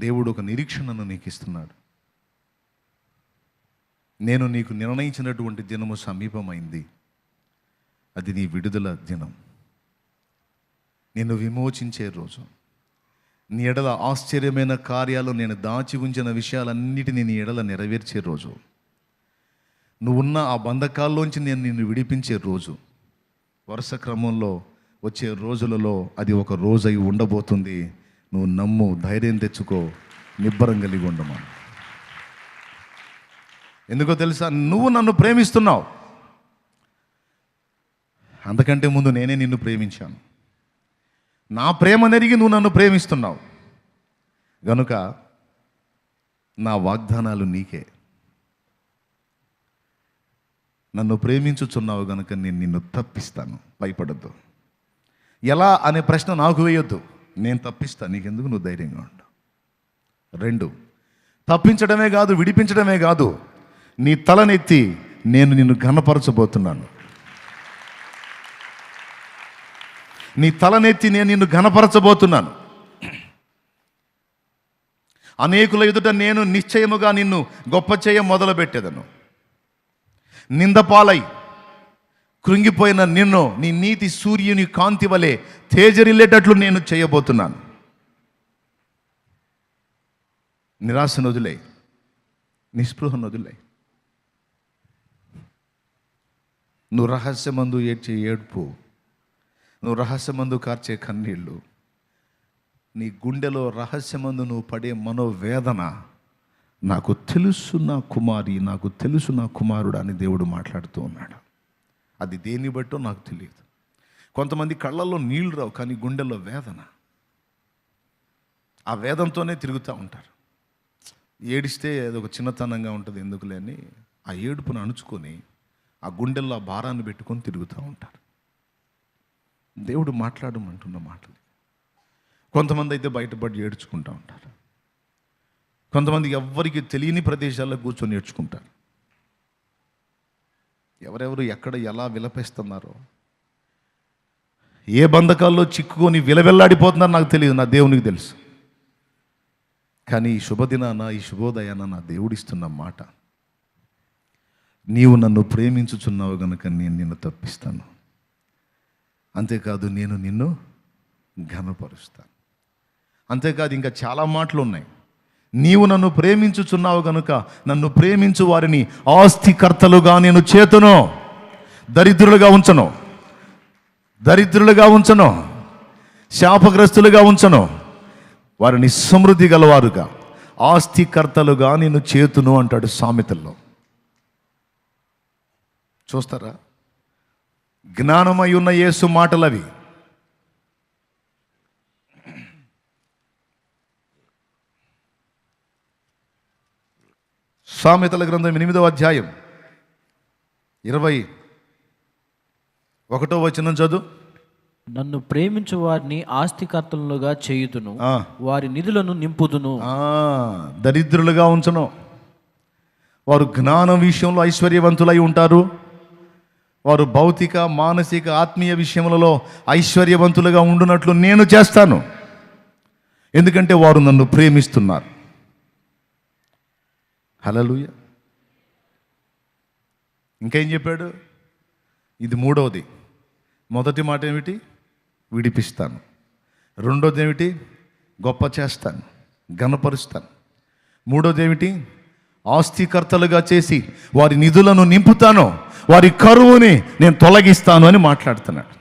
దేవుడు ఒక నిరీక్షణను నీకు ఇస్తున్నాడు. నేను నీకు నిర్ణయించినటువంటి దినము సమీపమైంది. అది నీ విడుదల దినం. నిన్ను విమోచించే రోజు. నీ ఎడల ఆశ్చర్యమైన కార్యాలు నేను దాచి ఉంచిన విషయాలన్నిటినీ నీ ఎడల నెరవేర్చే రోజు. నువ్వున్న ఆ బంధకాల్లోంచి నేను నిన్ను విడిపించే రోజు. వరుస క్రమంలో వచ్చే రోజులలో అది ఒక రోజు అయి ఉండబోతుంది. నువ్వు నమ్ము ధైర్యం తెచ్చుకో నిబ్బరం కలిగి ఉండమా ఎందుకో తెలుసా? నువ్వు నన్ను ప్రేమిస్తున్నావు. అంతకంటే ముందు నేనే నిన్ను ప్రేమించాను. నా ప్రేమ నెరిగి నువ్వు నన్ను ప్రేమిస్తున్నావు. గనుక నా వాగ్దానాలు నీకే. నన్ను ప్రేమించుచున్నావు గనుక నేను నిన్ను తప్పిస్తాను. భయపడద్దు. ఎలా అనే ప్రశ్న నాకు వేయొద్దు. నేను తప్పిస్తాను నీకెందుకు నువ్వు ధైర్యంగా ఉండు? రెండు తప్పించడమే కాదు విడిపించడమే కాదు నీ తలనెత్తి నేను నిన్ను ఘనపరచబోతున్నాను. నీ తలనెత్తి నేను నిన్ను ఘనపరచబోతున్నాను. అనేకుల ఎదుట నేను నిశ్చయముగా నిన్ను గొప్ప చేయ మొదలుపెట్టేదను. నిందపాలై కృంగిపోయిన నిన్ను నీ నీతి సూర్యుని కాంతి వలె తేజరిల్లేటట్లు నేను చేయబోతున్నాను. నిరాశను వదిలే నిస్పృహను వదిలే నువ్వు రహస్యమందు ఏడ్చే ఏడ్పు నువ్వు రహస్యమందు కార్చే కన్నీళ్ళు నీ గుండెలో రహస్యమందు నువ్వు పడే మనోవేదన నాకు తెలుసు నా కుమారి నాకు తెలుసు నా కుమారుడు అని దేవుడు మాట్లాడుతూ ఉన్నాడు. అది దేన్ని బట్టో నాకు తెలియదు. కొంతమంది కళ్ళల్లో నీళ్ళు రావు కానీ గుండెల్లో వేదన. ఆ వేదంతోనే తిరుగుతూ ఉంటారు. ఏడిస్తే అదొక ఒక చిన్నతనంగా ఉంటుంది ఎందుకులే అని ఆ ఏడుపును అణుచుకొని ఆ గుండెల్లో ఆ భారాన్ని పెట్టుకొని తిరుగుతూ ఉంటారు. దేవుడు మాట్లాడమంటున్న మాటలు. కొంతమంది అయితే బయటపడి ఏడ్చుకుంటూ ఉంటారు. కొంతమంది ఎవ్వరికి తెలియని ప్రదేశాల్లో కూర్చొని నేర్చుకుంటారు ఎవరెవరు ఎక్కడ ఎలా విలపిస్తున్నారో. ఏ బంధకాల్లో చిక్కుకొని విలవెల్లాడిపోతున్నారో నాకు తెలియదు నా దేవునికి తెలుసు. కానీ ఈ శుభదినాన ఈ శుభోదయాన నా దేవుడిస్తున్న మాట. నీవు నన్ను ప్రేమించుచున్నావు గనుక నేను నిన్ను తప్పిస్తాను. అంతేకాదు నేను నిన్ను ఘనపరుస్తాను. అంతేకాదు ఇంకా చాలా మాటలు ఉన్నాయి నీవు నన్ను ప్రేమించుచున్నావు గనుక నన్ను ప్రేమించు వారిని ఆస్తికర్తలుగా నేను చేతును. దరిద్రులుగా ఉంచను. దరిద్రులుగా ఉంచను. శాపగ్రస్తులుగా ఉంచను. వారిని సమృద్ధి గలవారుగా. ఆస్తికర్తలుగా నేను చేతును అంటాడు సామెతల్లో. చూస్తారా? జ్ఞానమై ఉన్న యేసు మాటలవి. సామెతల గ్రంథం ఎనిమిదవ అధ్యాయం. ఇరవై ఒకటో వచనం చదువు. నన్ను ప్రేమించు వారిని ఆస్తికర్తలుగా చేయుదును. వారి నిధులను నింపుదును. దరిద్రులుగా ఉంచను. వారు జ్ఞానం విషయంలో ఐశ్వర్యవంతులై ఉంటారు. వారు భౌతిక మానసిక ఆత్మీయ విషయములలో ఐశ్వర్యవంతులుగా ఉండునట్లు నేను చేస్తాను. ఎందుకంటే వారు నన్ను ప్రేమిస్తున్నారు. హలలుయ ఇంకేం చెప్పాడు? ఇది మూడవది. మొదటి మాట ఏమిటి? విడిపిస్తాను. రెండోది ఏమిటి? గొప్ప చేస్తాను. ఘనపరుస్తాను. మూడోది ఏమిటి? ఆస్తికర్తలుగా చేసి వారి నిధులను నింపుతాను. వారి కరువుని నేను తొలగిస్తాను అని మాట్లాడుతున్నాడు.